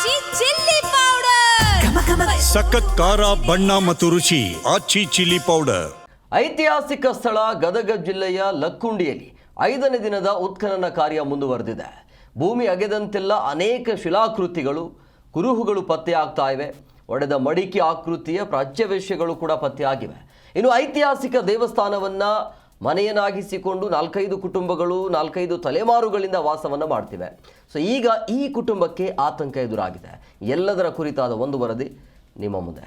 ಆಚಿ chilli powder ಸಖತ್ ಖಾರ ಬಣ್ಣ ಮತ್ತು ರುಚಿ ಆಚಿ ಚಿಲ್ಲಿ ಪೌಡರ್ ಐತಿಹಾಸಿಕ ಸ್ಥಳ ಗದಗ ಜಿಲ್ಲೆಯ ಲಕ್ಕುಂಡಿಯಲ್ಲಿ ಐದನೇ ದಿನದ ಉತ್ಖನನ ಕಾರ್ಯ ಮುಂದುವರೆದಿದೆ. ಭೂಮಿ ಅಗೆದಂತೆಲ್ಲ ಅನೇಕ ಶಿಲಾಕೃತಿಗಳು ಕುರುಹುಗಳು ಪತ್ತೆಯಾಗ್ತಾ ಇವೆ. ಒಡೆದ ಮಡಿಕೆ ಆಕೃತಿಯ ಪ್ರಾಚ್ಯವೇಶ್ಯಗಳು ಕೂಡ ಪತ್ತೆಯಾಗಿವೆ. ಇನ್ನು ಐತಿಹಾಸಿಕ ದೇವಸ್ಥಾನವನ್ನ ಮನೆಯನ್ನಾಗಿಸಿಕೊಂಡು ನಾಲ್ಕೈದು ಕುಟುಂಬಗಳು, ನಾಲ್ಕೈದು ತಲೆಮಾರುಗಳಿಂದ ವಾಸವನ್ನು ಮಾಡ್ತಿವೆ. ಸೊ ಈಗ ಈ ಕುಟುಂಬಕ್ಕೆ ಆತಂಕ ಎದುರಾಗಿದೆ. ಎಲ್ಲದರ ಕುರಿತಾದ ಒಂದು ವರದಿ ನಿಮ್ಮ ಮುಂದೆ.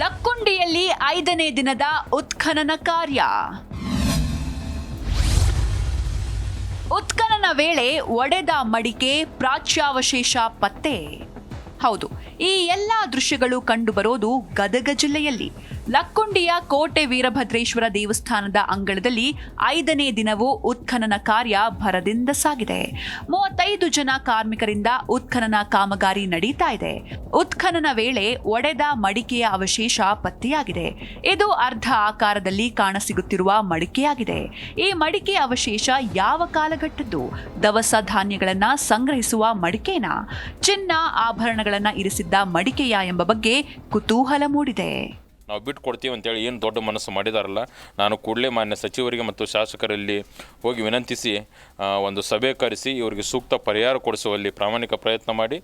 ಲಕ್ಕುಂಡಿಯಲ್ಲಿ ಐದನೇ ದಿನದ ಉತ್ಖನನ ಕಾರ್ಯ. ಉತ್ಖನನ ವೇಳೆ ಒಡೆದ ಮಡಿಕೆ ಪ್ರಾಚ್ಯಾವಶೇಷ ಪತ್ತೆ. ಹೌದು ಈ ಎಲ್ಲ ದೃಶ್ಯಗಳು ಕಂಡುಬರೋದು ಗದಗ ಜಿಲ್ಲೆಯಲ್ಲಿ. ಲಕ್ಕುಂಡಿಯ ಕೋಟೆ ವೀರಭದ್ರೇಶ್ವರ ದೇವಸ್ಥಾನದ ಅಂಗಳದಲ್ಲಿ ಐದನೇ ದಿನವೂ ಉತ್ಖನನ ಕಾರ್ಯ ಭರದಿಂದ ಸಾಗಿದೆ. ಮೂವತ್ತೈದು ಜನ ಕಾರ್ಮಿಕರಿಂದ ಉತ್ಖನನ ಕಾಮಗಾರಿ ನಡೀತಾ ಇದೆ. ಉತ್ಖನನ ವೇಳೆ ಒಡೆದ ಮಡಿಕೆಯ ಅವಶೇಷ ಪತ್ತೆಯಾಗಿದೆ. ಇದು ಅರ್ಧ ಆಕಾರದಲ್ಲಿ ಕಾಣಸಿಗುತ್ತಿರುವ ಮಡಿಕೆಯಾಗಿದೆ. ಈ ಮಡಿಕೆ ಅವಶೇಷ ಯಾವ ಕಾಲಘಟ್ಟದ್ದು? ದವಸ ಧಾನ್ಯಗಳನ್ನ ಸಂಗ್ರಹಿಸುವ ಮಡಿಕೆನಾ? ಚಿನ್ನ ಆಭರಣಗಳನ್ನ ಇರಿಸಿದ್ದ ಮಡಿಕೆಯ ಎಂಬ ಬಗ್ಗೆ ಕುತೂಹಲ ಮೂಡಿದೆ. ನಾವು ಬಿಟ್ಟು ಕೊಡ್ತೀವಿ ಅಂತೇಳಿ ಏನು ದೊಡ್ಡ ಮನಸ್ಸು ಮಾಡಿದಾರಲ್ಲ, ನಾನು ಕೂಡಲೇ ಮಾನ್ಯ ಸಚಿವರಿಗೆ ಮತ್ತು ಶಾಸಕರಲ್ಲಿ ಹೋಗಿ ವಿನಂತಿಸಿ ಒಂದು ಸಭೆ ಕರೆಸಿ, ಇವರಿಗೆ ಸೂಕ್ತ ಪರಿಹಾರ ಕೊಡಿಸುವಲ್ಲಿ ಪ್ರಾಮಾಣಿಕ ಪ್ರಯತ್ನ ಮಾಡಿ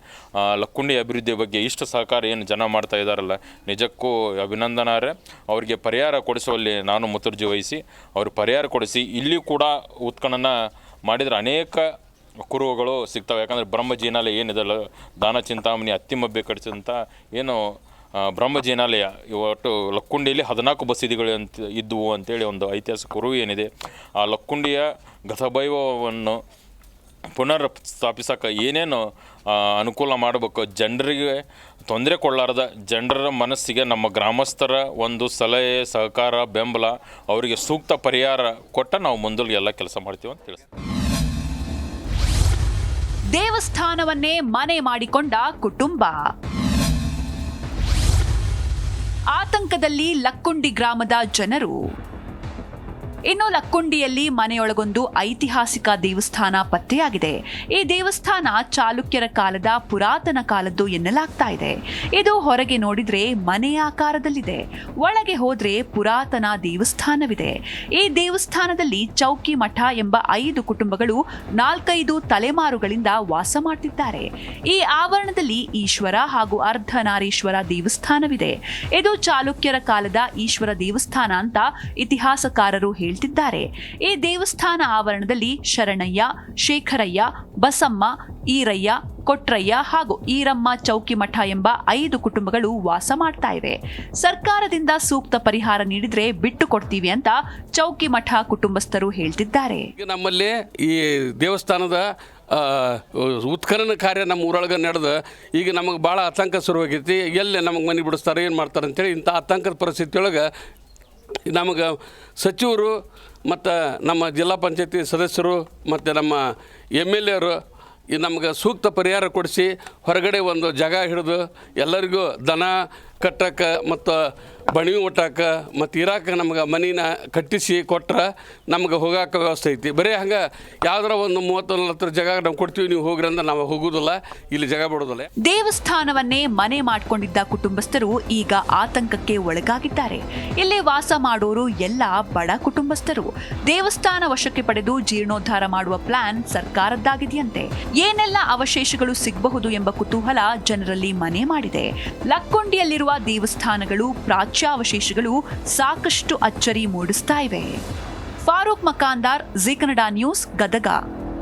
ಲಕ್ಕುಂಡಿ ಅಭಿವೃದ್ಧಿ ಬಗ್ಗೆ ಇಷ್ಟು ಸಹಕಾರ ಏನು ಜನ ಮಾಡ್ತಾ ಇದ್ದಾರಲ್ಲ ನಿಜಕ್ಕೂ ಅಭಿನಂದನಾರೆ ಅವರಿಗೆ ಪರಿಹಾರ ಕೊಡಿಸುವಲ್ಲಿ ನಾನು ಮುತುರ್ಜಿ ವಹಿಸಿ, ಅವರು ಪರಿಹಾರ ಕೊಡಿಸಿ, ಇಲ್ಲಿ ಕೂಡ ಉತ್ಕಣನ ಮಾಡಿದರೆ ಅನೇಕ ಕುರುಹುಗಳು ಸಿಗ್ತವೆ. ಯಾಕಂದರೆ ಬ್ರಹ್ಮಜೀನಲ್ಲಿ ಏನಿದಲ್ಲ, ದಾನ ಚಿಂತಾಮಣಿ, ಅತ್ತಿಮಬ್ಬೆ ಕಡಿಸಿದಂಥ ಏನು ಬ್ರಹ್ಮಜೀನಾಲಯ ಒಟ್ಟು ಲಕ್ಕುಂಡಿಯಲ್ಲಿ ಹದಿನಾಲ್ಕು ಬಸದಿಗಳು ಅಂತ ಇದ್ದುವು ಅಂತೇಳಿ ಒಂದು ಐತಿಹಾಸಿಕ ಕುರುವು ಏನಿದೆ, ಆ ಲಕ್ಕುಂಡಿಯ ಗತವೈಭವವನ್ನು ಪುನರ್ ಸ್ಥಾಪಿಸೋಕೆ ಏನೇನು ಅನುಕೂಲ ಮಾಡಬೇಕು, ಜನರಿಗೆ ತೊಂದರೆ ಕೊಡಲಾರ್ದ ಜನರ ಮನಸ್ಸಿಗೆ ನಮ್ಮ ಗ್ರಾಮಸ್ಥರ ಒಂದು ಸಲಹೆ, ಸಹಕಾರ, ಬೆಂಬಲ, ಅವರಿಗೆ ಸೂಕ್ತ ಪರಿಹಾರ ಕೊಟ್ಟ ನಾವು ಮುಂದೂಗಿ ಎಲ್ಲ ಕೆಲಸ ಮಾಡ್ತೀವಿ ಅಂತ ತಿಳಿಸ್ತೀವಿ ದೇವಸ್ಥಾನವನ್ನೇ ಮನೆ ಮಾಡಿಕೊಂಡ ಕುಟುಂಬ. ಆತಂಕದಲ್ಲಿ ಲಕ್ಕುಂಡಿ ಗ್ರಾಮದ ಜನರು ಇನ್ನು ಲಕ್ಕುಂಡಿಯಲ್ಲಿ ಮನೆಯೊಳಗೊಂದು ಐತಿಹಾಸಿಕ ದೇವಸ್ಥಾನ ಪತ್ತೆಯಾಗಿದೆ. ಈ ದೇವಸ್ಥಾನ ಚಾಲುಕ್ಯರ ಕಾಲದ ಪುರಾತನ ಕಾಲದ್ದು ಎನ್ನಲಾಗ್ತಾ ಇದೆ. ಇದು ಹೊರಗೆ ನೋಡಿದ್ರೆ ಮನೆಯ ಆಕಾರದಲ್ಲಿದೆ. ಒಳಗೆ ಹೋದ್ರೆ ಪುರಾತನ ದೇವಸ್ಥಾನವಿದೆ. ಈ ದೇವಸ್ಥಾನದಲ್ಲಿ ಚೌಕಿ ಮಠ ಎಂಬ ಐದು ಕುಟುಂಬಗಳು ನಾಲ್ಕೈದು ತಲೆಮಾರುಗಳಿಂದ ವಾಸ ಮಾಡ್ತಿದ್ದಾರೆ. ಈ ಆವರಣದಲ್ಲಿ ಈಶ್ವರ ಹಾಗೂ ಅರ್ಧನಾರೀಶ್ವರ ದೇವಸ್ಥಾನವಿದೆ. ಇದು ಚಾಲುಕ್ಯರ ಕಾಲದ ಈಶ್ವರ ದೇವಸ್ಥಾನ ಅಂತ ಇತಿಹಾಸಕಾರರು ಹೇಳ್ತಿದ್ದಾರೆ ಈ ದೇವಸ್ಥಾನ ಆವರಣದಲ್ಲಿ ಶರಣಯ್ಯ, ಶೇಖರಯ್ಯ, ಬಸಮ್ಮ, ಈರಯ್ಯ, ಕೊಟ್ರಯ್ಯ ಹಾಗೂ ಈರಮ್ಮ ಚೌಕಿಮಠ ಎಂಬ ಐದು ಕುಟುಂಬಗಳು ವಾಸ ಮಾಡ್ತಾ ಇವೆ. ಸರ್ಕಾರದಿಂದ ಸೂಕ್ತ ಪರಿಹಾರ ನೀಡಿದ್ರೆ ಬಿಟ್ಟು ಕೊಡ್ತೀವಿ ಅಂತ ಚೌಕಿಮಠ ಕುಟುಂಬಸ್ಥರು ಹೇಳ್ತಿದ್ದಾರೆ. ನಮ್ಮಲ್ಲಿ ಈ ದೇವಸ್ಥಾನದ ಉತ್ಖನನ ಕಾರ್ಯ ನಮ್ಮ ಊರೊಳಗೆ ನಡೆದು, ಈಗ ನಮಗೆ ಭಾಳ ಆತಂಕ ಶುರುವಾಗೈತಿ. ಎಲ್ಲಿ ನಮಗೆ ಮನೆ ಬಿಡಿಸ್ತಾರೆ ಏನು ಮಾಡ್ತಾರೆ ಅಂತೇಳಿ ಇಂಥ ಆತಂಕದ ಪರಿಸ್ಥಿತಿ ಒಳಗೆ ನಮಗೆ ಸಚಿವರು ಮತ್ತು ನಮ್ಮ ಜಿಲ್ಲಾ ಪಂಚಾಯತಿ ಸದಸ್ಯರು ಮತ್ತು ನಮ್ಮ ಎಂ ಎಲ್ ಎರು ಈ ನಮ್ಗೆ ಸೂಕ್ತ ಪರಿಹಾರ ಕೊಡಿಸಿ ಹೊರಗಡೆ ಒಂದು ಜಾಗ ಹಿಡಿದು ಎಲ್ಲರಿಗೂ ದನ ಕಟ್ಟಕ್ಕೆ ಮತ್ತು ಬಣಿ ಒಟ್ಟಾಕ ಮತ್ತು ಇರಾಕ ನಮ್ಗೆ ಮನಿನ ಕಟ್ಟಿಸಿ ಕೊಟ್ರೆ ನಮ್ಗೆ ಹೋಗಾಕ ವ್ಯವಸ್ಥೆ ಐತಿ. ಬರೀ ಹಂಗೆ ಯಾವ್ದಾರ ಒಂದು ಮೂವತ್ತು ನಲ್ವತ್ತರ ಜಾಗ ನಾವು ಕೊಡ್ತೀವಿ, ನೀವು ಹೋಗ್ರಿ ಅಂದ್ರೆ ನಾವು ಹೋಗೋದಿಲ್ಲ, ಇಲ್ಲಿ ಜಾಗ ಬಿಡೋದಿಲ್ಲ. ದೇವಸ್ಥಾನವನ್ನೇ ಮನೆ ಮಾಡಿಕೊಂಡಿದ್ದ ಕುಟುಂಬಸ್ಥರು ಈಗ ಆತಂಕಕ್ಕೆ ಒಳಗಾಗಿದ್ದಾರೆ. ಇಲ್ಲಿ ವಾಸ ಮಾಡೋರು ಎಲ್ಲ ಬಡ ಕುಟುಂಬಸ್ಥರು. ದೇವಸ್ಥಾನ ವಶಕ್ಕೆ ಪಡೆದು ಜೀರ್ಣೋದ್ಧಾರ ಮಾಡುವ ಪ್ಲಾನ್ ಸರ್ಕಾರದ್ದಾಗಿದೆಯಂತೆ. ಏನೆಲ್ಲ ಅವಶೇಷಗಳು ಸಿಗಬಹುದು ಎಂಬ ಕುತೂಹಲ ಜನರಲ್ಲಿ ಮನೆ ಮಾಡಿದೆ. ಲಕ್ಕೊಂಡಿಯಲ್ಲಿರುವ ದೇವಸ್ಥಾನಗಳು ಪ್ರಾಚ್ಯಾವಶೇಷಗಳು ಸಾಕಷ್ಟು ಅಚ್ಚರಿ ಮೂಡಿಸ್ತಾ ಇವೆ. Farooq Makandar Zee Kannada news Gadag.